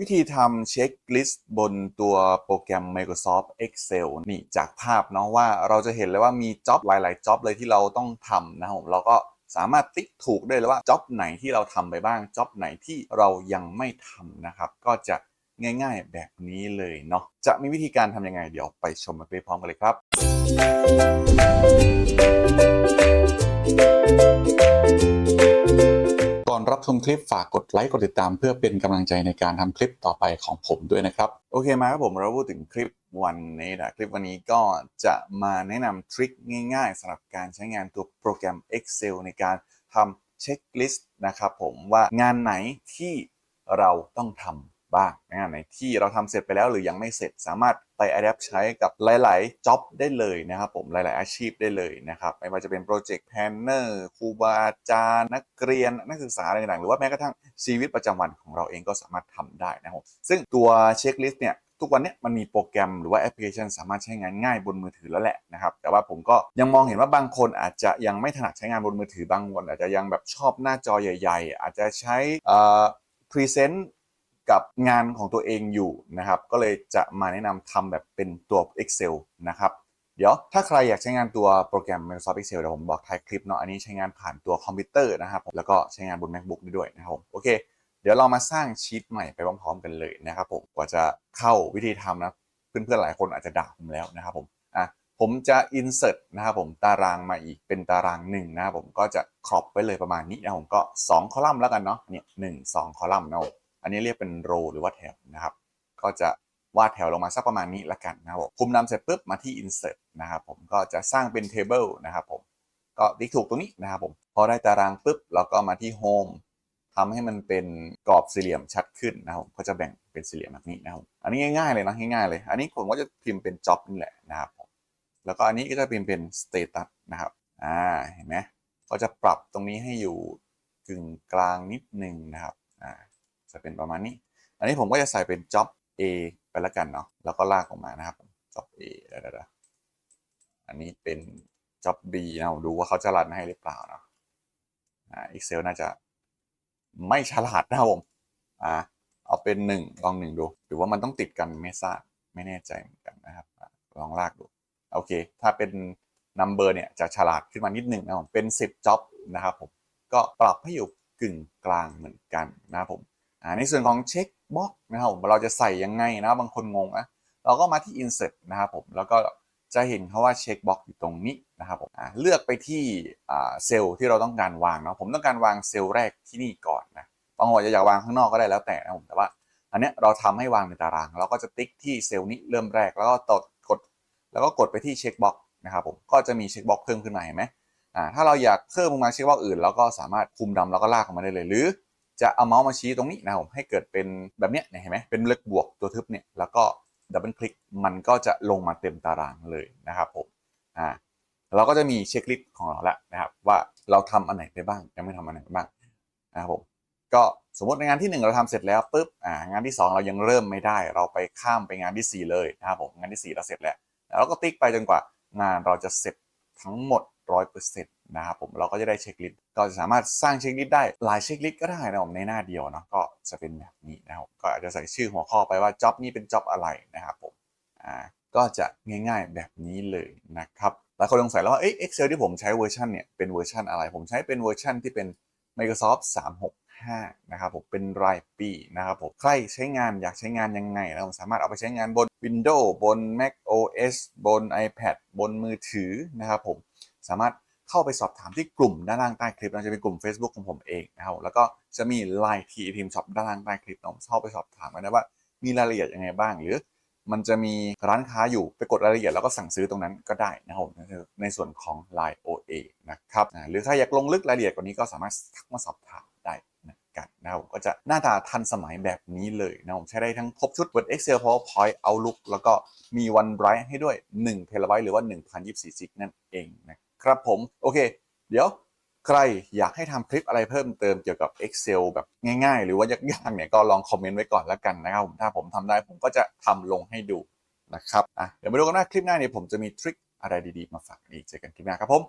วิธีทำเช็คลิสต์บนตัวโปรแกรม Microsoft Excel นี่จากภาพเนาะว่าเราจะเห็นเลยว่ามีจ็อบหลาย ๆจ็อบเลยที่เราต้องทำนะครับผมเราก็สามารถติ๊กถูกได้เลยว่าจ็อบไหนที่เราทำไปบ้างจ็อบไหนที่เรายังไม่ทำนะครับ ก็จะง่ายๆแบบนี้เลยเนาะจะมีวิธีการทำยังไงเดี๋ยวไปชมไปพร้อมกันเลยครับ รับชมคลิปฝากกดไลค์กดติดตาม เพื่อเป็นกำลังใจในการทำคลิปต่อไปของผมด้วยนะครับ โอเคมาครับผมเราพูดถึงคลิปวันนี้นะคลิปวันนี้ก็จะมาแนะนำทริคง่ายๆสำหรับการใช้งานตัวโปรแกรม Excel ในการทำเช็คลิสต์นะครับผมว่างานไหนที่เราต้องทำ บ้างงานไหนที่เราทำเสร็จไปแล้วหรือยังไม่เสร็จสามารถไป adapt ใช้กับหลายๆ job ได้เลยนะครับผมหลาย ๆ อาชีพได้เลยนะครับไม่ว่าจะเป็น project planner ครูบาอาจารย์นักเรียนนักศึกษาอะไรต่างๆหรือว่าแม้กระทั่งชีวิตประจำวันของเราเองก็สามารถทำได้นะครับซึ่งตัวเช็คลิสต์เนี่ยทุกวันนี้มันมีโปรแกรมหรือว่าแอปพลิเคชันสามารถใช้งานง่ายบนมือถือแล้วแหละนะครับ แต่ว่าผมก็ยังมองเห็นว่าบางคนอาจจะยังไม่ถนัดใช้งานบนมือถือบางคนอาจจะยังแบบชอบหน้าจอใหญ่ ๆ อาจจะใช้พรีเซนต์ กับงานของตัวเองอยู่นะครับ ก็เลยจะมาแนะนำทำแบบเป็นตัว Excel นะครับ เดี๋ยวถ้าใครอยากใช้งานตัวโปรแกรม Microsoft Excel เดี๋ยวผมบอกท้ายคลิปเนาะอันนี้ใช้งานผ่านตัวคอมพิวเตอร์นะครับ แล้วก็ใช้งานบน MacBook ได้ด้วยนะครับโอเค เดี๋ยวเรามาสร้างชีตใหม่ไปพร้อมๆกันเลยนะครับผมกว่าจะเข้าวิธีทำนะเพื่อนๆหลายคนอาจจะด่าผมแล้วนะครับผมอะผมจะ insert นะครับผมตารางมาอีกเป็นตารางหนึ่งนะครับผมก็จะครอบไว้เลยประมาณนี้นะผมก็ 2 คอลัมน์แล้วกันเนาะเนี่ยหนึ่งสองคอลัมน์เนาะ อันนี้เรียกเป็นโรหรือว่าแถวนะครับ ก็จะวาดแถวลงมาสักประมาณนี้ละกันนะครับคุมนำเสร็จปุ๊บมาที่ insert นะครับผมก็จะสร้างเป็น table นะครับผมก็ติ๊กถูกตรงนี้นะครับผมพอได้ตารางปุ๊บเราก็มาที่ home ทำให้มันเป็นกรอบสี่เหลี่ยมชัดขึ้นนะครับก็จะแบ่งเป็นสี่เหลี่ยมแบบนี้นะครับ อันนี้ง่ายๆเลยนะง่ายๆเลย อันนี้ผมก็จะพิมพ์เป็น job นี่แหละนะครับผมแล้วก็อันนี้ก็จะพิมพ์เป็น status นะครับอ่าเห็นไหมก็จะปรับตรงนี้ให้อยู่กึ่งกลางนิดนึงนะครับอ่า จะเป็นประมาณนี้ อันนี้ผมก็จะใส่เป็น job A ไปล้วกันเนาะแล้วก็ลากออกมานะครับ job A เดี๋ยวอันนี้เป็น job B นะผมดูว่าเขาจะรันให้หรือเปล่าเนาะอ่า Excel น่าจะไม่ฉลาดนะผมอ่าเอาเป็นหนึ่งลองหนึ่งดู หรือว่ามันต้องติดกันไม่ทราบไม่แน่ใจเหมือนกันนะครับ ลองลากดูโอเค ถ้าเป็น number เนี่ยจะฉลาดขึ้นมานิดหนึ่งนะผมเป็น 10 job นะครับผมก็ปรับให้อยู่กึ่งกลางเหมือนกันนะครับผม อ่าในส่วนของเช็คบ็อกนะครับผมเราจะใส่ยังไงนะบางคนงงนะเราก็มาที่ insert นะครับผมแล้วก็จะเห็นเขาว่าเช็คบ็อกอยู่ตรงนี้นะครับผมเลือกไปที่เซลล์ที่เราต้องการวางเนาะผมต้องการวางเซลล์แรกที่นี่ก่อนนะบางคนจะอยากวางข้างนอกก็ได้แล้วแต่นะผมแต่ว่า อันเนี้ยเราทำให้วางในตาราง เราก็จะติ๊กที่เซลล์นี้เริ่มแรกแล้วก็ตดกด แล้วก็กดไปที่เช็คบ็อกนะครับผมก็จะมีเช็คบ็อกเพิ่มขึ้นมาเห็นไหมอ่าถ้าเราอยากเพิ่มมาเช็คบ็อกอื่นเราก็สามารถคุมดำแล้วก็ลากออกมาได้เลยหรือ จะเอาเมาส์มาชี้ตรงนี้นะครับผมให้เกิดเป็นแบบเนี้ยเห็นไหมเป็นเลขบวกตัวทึบเนี่ยแล้วก็ดับเบิลคลิกมันก็จะลงมาเต็มตารางเลยนะครับผมอ่าเราก็จะมีเช็คลิสต์ของเราแล้วนะครับว่าเราทำอันไหนไปบ้างยังไม่ทำอันไหนไปบ้างนะครับผมก็สมมติในงานที่ 1 เราทำเสร็จแล้วปุ๊บอ่างานที่ 2 เรายังเริ่มไม่ได้ เราไปข้ามไปงานที่ 4 เลยนะครับผมงานที่ 4 เราเสร็จแล้วแล้วเราก็ติ๊กไปจนกว่างานเราจะเสร็จทั้งหมด 100%น นะครับผมเราก็จะได้เช็คลิสต์ก็จะสามารถสร้างเช็คลิสต์ได้หลายเช็คลิสต์ก็ได้นะผมในหน้าเดียวเนาะก็จะเป็นแบบนี้นะครับก็อาจจะใส่ชื่อหัวข้อไปว่าจ็อบนี้เป็นจ็อบอะไรนะครับผมอ่าก็จะง่ายๆแบบนี้เลยนะครับหลายคนสงสัยแล้วว่าเอ๊ะ Excel ที่ผมใช้เวอร์ชันเนี่ยเป็นเวอร์ชันอะไร ผมใช้เป็นเวอร์ชันที่เป็น Microsoft 365 นะครับผมเป็นรายปีนะครับผมใครใช้งานอยากใช้งานยังไงนะผมสามารถเอาไปใช้งานบน Windows บน Mac OS บน iPad บนมือถือนะครับผมสามารถ เข้าไปสอบถามที่กลุ่มด้านล่างใต้คลิปนะจะเป็นกลุ่ม Facebook ของผมเองนะครับแล้วก็จะมี Line T Team Shop ด้านล่างใต้คลิปนะผมเข้าไปสอบถามกันนะว่ามีรายละเอียดยังไงบ้าง หรือมันจะมีร้านค้าอยู่ไปกดรายละเอียดแล้วก็สั่งซื้อตรงนั้นก็ได้นะครับในส่วนของ Line OA นะครับหรือถ้าอยากลงลึกรายละเอียดกว่านี้ก็สามารถทักมาสอบถามได้นะกันนะครับก็จะหน้าตาทันสมัยแบบนี้เลยนะผมใช้ได้ทั้งครบชุด Word Excel PowerPoint Outlook แล้วก็มี OneDrive ให้ด้วย1 t b หรือว่า 1024จิกนั่นเองนะ ครับผม โอเค เดี๋ยวใครอยากให้ทำคลิปอะไรเพิ่มเติมเกี่ยวกับ Excel แบบง่ายๆ หรือว่ายากๆเนี่ยก็ลองคอมเมนต์ไว้ก่อนแล้วกันนะครับผมถ้าผมทำได้ผมก็จะทำลงให้ดูนะครับอะเดี๋ยวมาดูกันว่าคลิปหน้าเนี่ยผมจะมีทริคอะไรดีๆ มาฝากอีกเจอกันคลิปหน้าครับผม